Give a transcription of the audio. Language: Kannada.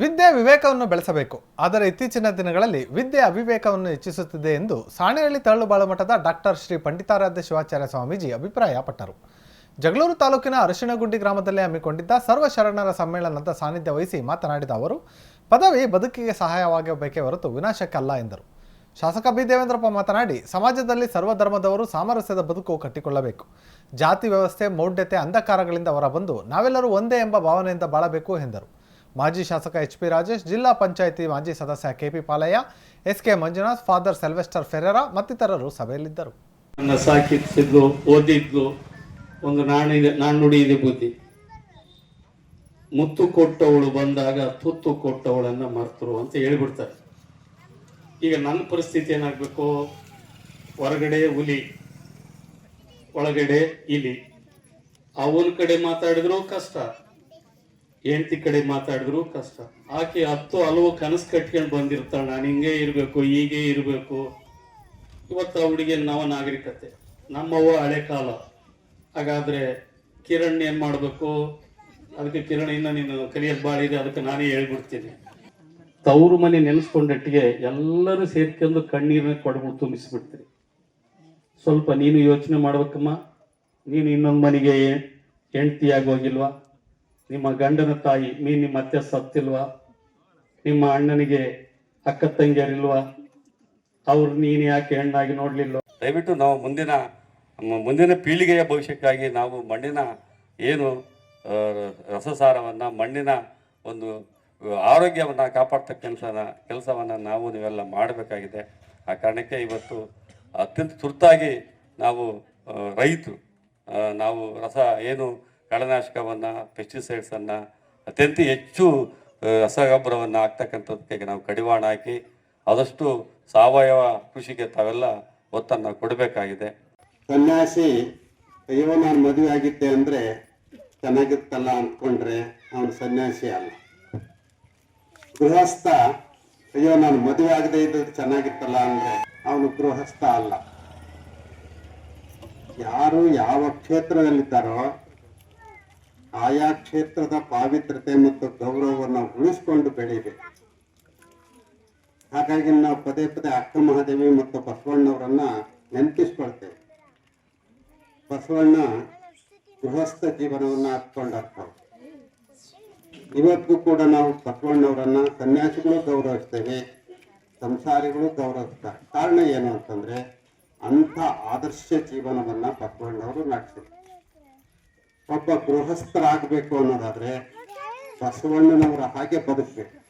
ವಿದ್ಯೆ ವಿವೇಕವನ್ನು ಬೆಳೆಸಬೇಕು. ಆದರೆ ಇತ್ತೀಚಿನ ದಿನಗಳಲ್ಲಿ ವಿದ್ಯೆ ಅವಿವೇಕವನ್ನು ಹೆಚ್ಚಿಸುತ್ತಿದೆ ಎಂದು ಸಾಣೆಹಳ್ಳಿ ತರಳುಬಾಳು ಮಠದ ಡಾಕ್ಟರ್ ಶ್ರೀ ಪಂಡಿತಾರಾಧ್ಯ ಶಿವಾಚಾರ್ಯ ಸ್ವಾಮೀಜಿ ಅಭಿಪ್ರಾಯಪಟ್ಟರು. ಜಗಳೂರು ತಾಲೂಕಿನ ಅರಶಿನಗುಂಡಿ ಗ್ರಾಮದಲ್ಲಿ ಹಮ್ಮಿಕೊಂಡಿದ್ದ ಸರ್ವ ಶರಣರ ಸಮ್ಮೇಳನದ ಸಾನ್ನಿಧ್ಯ ವಹಿಸಿ ಮಾತನಾಡಿದ ಅವರು, ಪದವಿ ಬದುಕಿಗೆ ಸಹಾಯವಾಗಬೇಕೇ ಹೊರತು ವಿನಾಶಕ್ಕಲ್ಲ ಎಂದರು. ಶಾಸಕ ಬಿ ದೇವೇಂದ್ರಪ್ಪ ಮಾತನಾಡಿ, ಸಮಾಜದಲ್ಲಿ ಸರ್ವಧರ್ಮದವರು ಸಾಮರಸ್ಯದ ಬದುಕು ಕಟ್ಟಿಕೊಳ್ಳಬೇಕು. ಜಾತಿ ವ್ಯವಸ್ಥೆ, ಮೌಢ್ಯತೆ, ಅಂಧಕಾರಗಳಿಂದ ಹೊರಬಂದು ನಾವೆಲ್ಲರೂ ಒಂದೇ ಎಂಬ ಭಾವನೆಯಿಂದ ಬಾಳಬೇಕು ಎಂದರು. ಮಾಜಿ ಶಾಸಕ ಎಚ್ ಪಿ ರಾಜೇಶ್, ಜಿಲ್ಲಾ ಪಂಚಾಯಿತಿ ಮಾಜಿ ಸದಸ್ಯ K P Palaiah S K Manjunath, father Sylvester Ferreira ಮತ್ತಿತರರು ಸಭೆಯಲ್ಲಿದ್ದರು. ನನ್ನ ಸಾಕಿಸಿದ್ಲು ಓದಿದ್ಲು ಒಂದು ನಾಣಿದೆ ನಾಣ್ಣುಡಿ ಇದೆ ಬುದ್ಧಿ. ಮುತ್ತು ಕೊಟ್ಟವಳು ಬಂದಾಗ ತುತ್ತು ಕೊಟ್ಟವಳನ್ನ ಮರ್ತರು ಅಂತ ಹೇಳಿಬಿಡ್ತಾರೆ. ಈಗ ನನ್ನ ಪರಿಸ್ಥಿತಿ ಏನಾಗಬೇಕು? ಹೊರಗಡೆ ಹುಲಿ, ಒಳಗಡೆ ಇಲಿ. ಅವನ ಕಡೆ ಮಾತಾಡಿದ್ರು ಕಷ್ಟ. ಹೆಂಡತಿ ಕಡೆ ಮಾತಾಡಿದ್ರು ಕಷ್ಟ. ಆಕೆ ಹತ್ತು ಹಲವು ಕನಸು ಕಟ್ಕೊಂಡು ಬಂದಿರ್ತಾಳೆ. ನಾನು ಹಿಂಗೆ ಇರಬೇಕು, ಹೀಗೆ ಇರಬೇಕು. ಇವತ್ತು ಅವಳಿಗೆ ನವ ನಾಗರಿಕತೆ. ನಮ್ಮವ್ವ ಹಳೆ ಕಾಲ. ಹಾಗಾದರೆ ಕಿರಣ್ ಏನು ಮಾಡಬೇಕು? ಅದಕ್ಕೆ ಕಿರಣ್ ಇನ್ನು ನೀನು ಕಲಿಯೋದು ಭಾಳ ಇದೆ, ಅದಕ್ಕೆ ನಾನೇ ಹೇಳ್ಬಿಡ್ತೀನಿ. ತವರು ಮನೆ ನೆನೆಸ್ಕೊಂಡಟ್ಟಿಗೆ ಎಲ್ಲರೂ ಸೇರ್ಕೊಂಡು ಕಣ್ಣೀರನ್ನ ಕೊಡ್ಬಿಟ್ಟು ತುಂಬಿಸ್ಬಿಡ್ತೀರಿ. ಸ್ವಲ್ಪ ನೀನು ಯೋಚನೆ ಮಾಡ್ಬೇಕಮ್ಮ. ನೀನು ಇನ್ನೊಂದು ಮನೆಗೆ ಹೆಂಡ್ತಿಯಾಗಿ ಹೋಗಿಲ್ವಾ ನಿಮ್ಮ ಗಂಡನ ತಾಯಿ ನೀ ನಿಮ್ಮ ಅತ್ತೆ ಸತ್ತಿಲ್ವಾ? ನಿಮ್ಮ ಅಣ್ಣನಿಗೆ ಅಕ್ಕ ತಂಗಿಯರಿಲ್ವಾ? ಅವ್ರು ನೀನು ಯಾಕೆ ಹೆಣ್ಣಾಗಿ ನೋಡ್ಲಿಲ್ಲ ದಯವಿಟ್ಟು ನಾವು ಮುಂದಿನ ಮುಂದಿನ ಪೀಳಿಗೆಯ ಭವಿಷ್ಯಕ್ಕಾಗಿ ನಾವು ಮಣ್ಣಿನ ಏನು ರಸಸಾರವನ್ನ, ಮಣ್ಣಿನ ಒಂದು ಆರೋಗ್ಯವನ್ನು ಕಾಪಾಡ್ತಕ್ಕಂಥ ಕೆಲಸವನ್ನು ನಾವು ನೀವೆಲ್ಲ ಮಾಡಬೇಕಾಗಿದೆ. ಆ ಕಾರಣಕ್ಕೆ ಇವತ್ತು ಅತ್ಯಂತ ತುರ್ತಾಗಿ ನಾವು ರೈತರು ನಾವು ರಸ ಏನು ಕಳೆನಾಶಕವನ್ನು ಪೆಸ್ಟಿಸೈಡ್ಸನ್ನು ಅತ್ಯಂತ ಹೆಚ್ಚು ರಸಗೊಬ್ಬರವನ್ನು ಹಾಕ್ತಕ್ಕಂಥದ್ದಕ್ಕೆ ನಾವು ಕಡಿವಾಣ ಹಾಕಿ ಆದಷ್ಟು ಸಾವಯವ ಕೃಷಿಗೆ ತಾವೆಲ್ಲ ಒತ್ತನ್ನು ಕೊಡಬೇಕಾಗಿದೆ. ಸನ್ಯಾಸಿ, ಅಯ್ಯೋ ನಾನು ಮದುವೆ ಆಗಿದ್ದೆ ಅಂದರೆ ಚೆನ್ನಾಗಿತ್ತಲ್ಲ ಅಂದ್ಕೊಂಡ್ರೆ ಅವನು ಸನ್ಯಾಸಿ ಅಲ್ಲ. ಗೃಹಸ್ಥ, ಅಯ್ಯೋ ನಾನು ಮದುವೆ ಆಗದೆ ಇದ್ದದ್ದು ಚೆನ್ನಾಗಿತ್ತಲ್ಲ ಅಂದರೆ ಅವನು ಗೃಹಸ್ಥ ಅಲ್ಲ. ಯಾರು ಯಾವ ಕ್ಷೇತ್ರದಲ್ಲಿದ್ದಾರೋ ಆಯಾ ಕ್ಷೇತ್ರದ ಪಾವಿತ್ರತೆ ಮತ್ತು ಗೌರವವನ್ನು ಉಳಿಸ್ಕೊಂಡು ಬೆಳೀಬೇಕು ಹಾಗಾಗಿ ನಾವು ಪದೇ ಪದೇ ಅಕ್ಕ ಮಹಾದೇವಿ ಮತ್ತು ಬಸವಣ್ಣವರನ್ನ ನೆನಪಿಸ್ಕೊಳ್ತೇವೆ. ಬಸವಣ್ಣ ಗೃಹಸ್ಥ ಜೀವನವನ್ನು ಹಾಕೊಂಡರ್ತಾವ ಇವತ್ತಿಗೂ ಕೂಡ ನಾವು ಬಸವಣ್ಣವರನ್ನ ಸನ್ಯಾಸಿಗಳು ಗೌರವಿಸ್ತೇವೆ, ಸಂಸಾರಿಗಳು ಗೌರವಿಸ್ತಾರೆ. ಕಾರಣ ಏನು ಅಂತಂದ್ರೆ ಅಂಥ ಆದರ್ಶ ಜೀವನವನ್ನ ಬಸವಣ್ಣವರು ನಡೆಸಿದ್ರು. ಒಬ್ಬ ಗೃಹಸ್ಥರಾಗಬೇಕು ಅನ್ನೋದಾದ್ರೆ ಬಸವಣ್ಣನವರ ಹಾಗೆ ಬದುಕಬೇಕು.